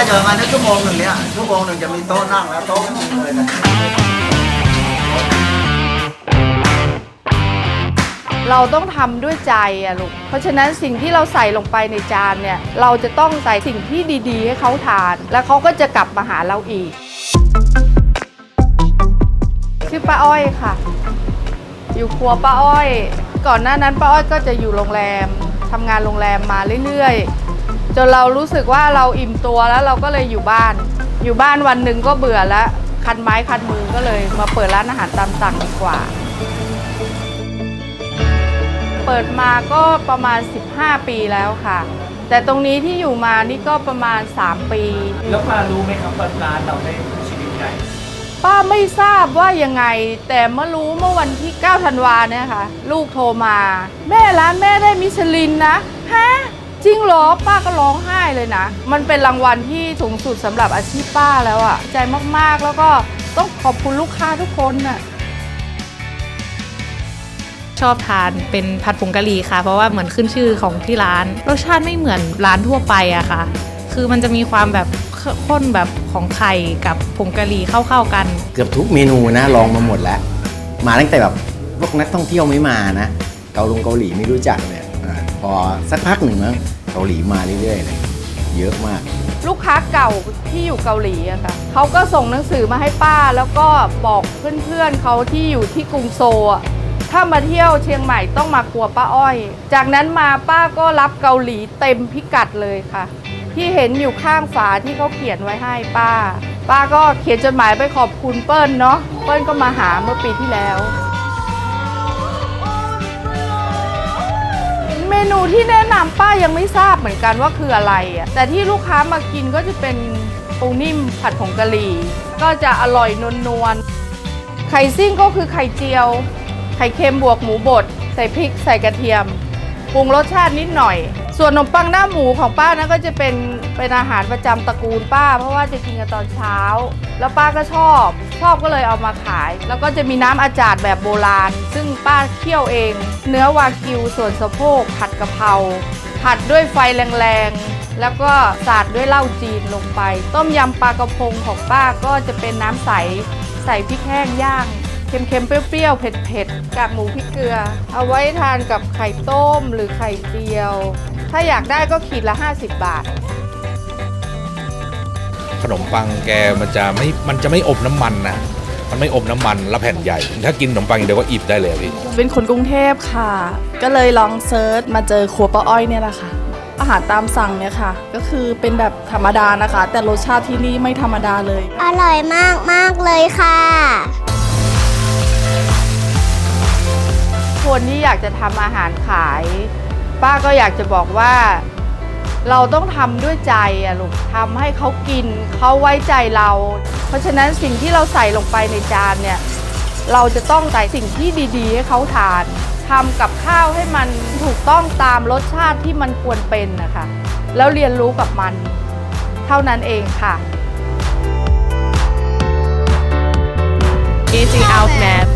น่าจะประมาณนักชั่วโมงหนึ่งเนี่ยชั่วโมงหนึ่งจะมีโต๊ะนั่งแล้วโต๊ะไม่มีเลยนะเราต้องทำด้วยใจอะลูก เพราะฉะนั้นสิ่งที่เราใส่ลงไปในจานเนี่ย เราจะต้องใส่สิ่งที่ดีๆ ให้เขาทาน แล้วเขาก็จะกลับมาหาเราอีก ชื่อป้าอ้อยค่ะ อยู่ครัวป้าอ้อย ก่อนหน้านั้นป้าอ้อยก็จะอยู่โรงแรมทำงานโรงแรมมาเรื่อยๆ จนเรารู้สึกว่าเราอิ่มตัวแล้วเราก็เลยอยู่บ้าน อยู่บ้านวันหนึ่งก็เบื่อแล้วคันไม้คันมือก็เลยมาเปิดร้านอาหารตามสั่งดีกว่า เปิดมาก็ประมาณ 15 ปีแล้วค่ะ แต่ตรงนี้ที่อยู่มานี่ก็ประมาณ 3 ปี แล้วมารู้ไหมครับว่าร้านเราได้ชีวิตไงป้าไม่ทราบว่ายังไง แต่เมื่อรู้เมื่อวันที่ 9 ธันวาเนี่ยค่ะ ลูกโทรมา แม่ร้านแม่ได้มิชลินนะฮะ จริงเหรอป้าก็ร้องไห้เลยนะ มันเป็นรางวัลที่สูงสุดสำหรับอาชีพป้าแล้วอะใจมากๆแล้วก็ต้องขอบคุณลูกค้าทุกคนน่ะชอบทานเป็นผัดผงกะหรี่ค่ะ เพราะว่าเหมือนขึ้นชื่อของที่ร้านรสชาติไม่เหมือนร้านทั่วไปอะค่ะ คือมันจะมีความแบบข้นแบบของไข่กับผงกะหรี่เข้าๆกัน เกือบทุกเมนูนะลองมาหมดแล้ว มาตั้งแต่แบบพวกนักท่องเที่ยวไม่มานะ เกาลงเกาหลีไม่รู้จักเนี่ยอา พอสักพักหนึ่งมั้งเกาหลีมาเรื่อยๆเลยเยอะมาก ลูกค้าเก่าที่อยู่เกาหลีอะค่ะเขาก็ส่งหนังสือมาให้ป้า แล้วก็บอกเพื่อนๆเขาที่อยู่ที่กรุงโซอะถ้ามาเที่ยวเชียงใหม่ต้องมาครัวป้าอ้อย จากนั้นมาป้าก็รับเกาหลีเต็มพิกัดเลยค่ะ ที่เห็นอยู่ข้างฝาที่เขาเขียนไว้ให้ป้า ป้าก็เขียนจดหมายไปขอบคุณเปิ้ลเนาะเปิ้ลก็มาหาเมื่อปีที่แล้ว นูที่แนะนำป้ายังไม่ทราบเหมือนกันว่าคืออะไรอะแต่ที่ลูกค้ามากินก็จะเป็นปูนิ่มผัดผงกะหรี่ ก็จะอร่อยนวลๆไข่ซิ่งก็คือไข่เจียว ไข่เค็มบวกหมูบด ใส่พริกใส่กระเทียม ปรุงรสชาตินิดหน่อย ส่วนขนมปังหน้าหมูของป้านะก็จะเป็นเป็นอาหารประจำตระกูลป้า เพราะว่าจะกินกันตอนเช้า แล้วป้าก็ชอบ ชอบก็เลยเอามาขาย แล้วก็จะมีน้ำอาจาดแบบโบราณ ซึ่งป้าเคี่ยวเอง เนื้อวากิวส่วนสะโพกผัดกะเพราผัดด้วยไฟแรงๆ แล้วก็สาดด้วยเหล้าจีนลงไป ต้มยำปลากระพงของป้าก็จะเป็นน้ำใสใส่พริกแห้งย่าง เค็มๆ เปรี้ยวๆ เผ็ดๆ กากหมูพริกเกลือ เอาไว้ทานกับไข่ต้มหรือไข่เจียว ถ้าอยากได้ก็ขีดละ 50 บาท ขนมปังแกมันจะไม่ มันจะไม่อบน้ำมันนะ มันไม่อบน้ำมันแล้วแผ่นใหญ่ ถ้ากินขนมปังอย่างเดียวก็อิ่มได้เลยอะพี่ เป็นคนกรุงเทพค่ะ ก็เลยลองเซิร์ชมาเจอครัวป้าอ้อยเนี่ยแหละค่ะ อาหารตามสั่งเนี่ยค่ะ ก็คือเป็นแบบธรรมดานะคะ แต่รสชาติที่นี่ไม่ธรรมดาเลย อร่อยมากมากๆเลยค่ะ คนที่อยากจะทำอาหารขาย ป้าก็อยากจะบอกว่า เราต้องทำด้วยใจอะลูกทำให้เขากินเขาไว้ใจเรา เพราะฉะนั้นสิ่งที่เราใส่ลงไปในจานเนี่ยเราจะต้องใส่สิ่งที่ดีๆ ให้เขาทานทำกับข้าวให้มันถูกต้องตามรสชาติที่มันควรเป็นนะคะแล้วเรียนรู้กับมัน เท่านั้นเองค่ะ Eating out mad